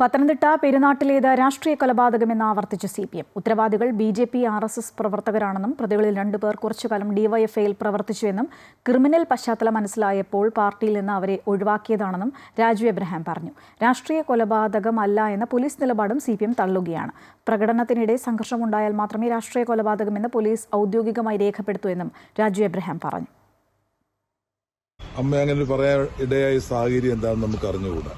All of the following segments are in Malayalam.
പത്തനംതിട്ട പെരുന്നാട്ടിലേത് രാഷ്ട്രീയ കൊലപാതകമെന്ന് ആവർത്തിച്ച് C P M ഉത്തരവാദികൾ B J P R S S പ്രവർത്തകരാണെന്നും പ്രതികളിൽ രണ്ടുപേർ കുറച്ചുകാലം ഡിവൈഎഫ്ഐയിൽ പ്രവർത്തിച്ചുവെന്നും ക്രിമിനൽ പശ്ചാത്തലം മനസ്സിലായപ്പോൾ പാർട്ടിയിൽ നിന്ന് അവരെ ഒഴിവാക്കിയതാണെന്നും രാജു എബ്രഹാം പറഞ്ഞു. രാഷ്ട്രീയ കൊലപാതകമല്ല എന്ന പോലീസ് നിലപാടും സി തള്ളുകയാണ്. പ്രകടനത്തിനിടെ സംഘർഷമുണ്ടായാൽ മാത്രമേ രാഷ്ട്രീയ കൊലപാതകമെന്ന് പോലീസ് ഔദ്യോഗികമായി രേഖപ്പെടുത്തൂ എന്നും രാജു എബ്രഹാം പറഞ്ഞു. അമ്മ അങ്ങനെ പറയാൻ ഇടയായ സാഹചര്യം എന്താണെന്ന് നമുക്ക് അറിഞ്ഞുകൂടാ.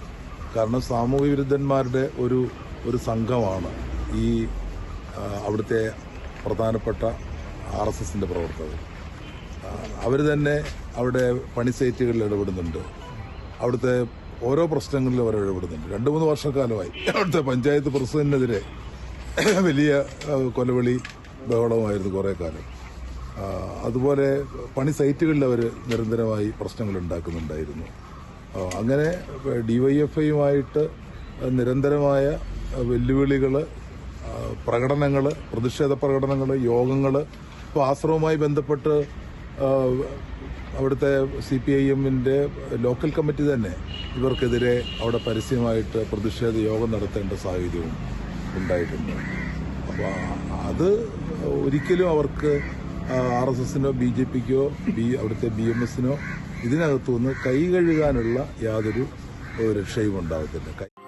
കാരണം സാമൂഹ്യ വിരുദ്ധന്മാരുടെ ഒരു ഒരു സംഘമാണ് ഈ അവിടുത്തെ പ്രധാനപ്പെട്ട ആർ എസ് എസിന്റെ പ്രവർത്തകർ. അവർ തന്നെ അവിടെ പണി സൈറ്റുകളിൽ ഇടപെടുന്നുണ്ട്. അവിടുത്തെ ഓരോ പ്രശ്നങ്ങളിലും അവർ ഇടപെടുന്നുണ്ട്. രണ്ട് മൂന്ന് വർഷക്കാലമായി അവിടുത്തെ പഞ്ചായത്ത് പ്രസിഡന്റിനെതിരെ വലിയ കൊലവിളി ബഹളമായിരുന്നു കുറേ കാലം. അതുപോലെ പണി സൈറ്റുകളിൽ അവർ നിരന്തരമായി പ്രശ്നങ്ങൾ ഉണ്ടാക്കുന്നുണ്ടായിരുന്നു. അങ്ങനെ ഡിവൈഎഫ്ഐയുമായിട്ട് നിരന്തരമായ വെല്ലുവിളികൾ പ്രകടനങ്ങൾ പ്രതിഷേധ പ്രകടനങ്ങൾ യോഗങ്ങൾ ഇപ്പോൾ ആശ്രമവുമായി ബന്ധപ്പെട്ട് അവിടുത്തെ സി പി ഐ എമ്മിന്റെ ലോക്കൽ കമ്മിറ്റി തന്നെ ഇവർക്കെതിരെ അവിടെ പരസ്യമായിട്ട് പ്രതിഷേധ യോഗം നടത്തേണ്ട സാഹചര്യവും ഉണ്ടായിട്ടുണ്ട്. അപ്പോൾ അത് ഒരിക്കലും അവർക്ക് ആർ എസ് എസിനോ ബി ജെ പിക്കോ ബി അവിടുത്തെ ബി എം എസിനോ ഇതിനകത്തുനിന്ന് കൈ കഴുകാനുള്ള യാതൊരു രക്ഷയും ഉണ്ടാകത്തില്ല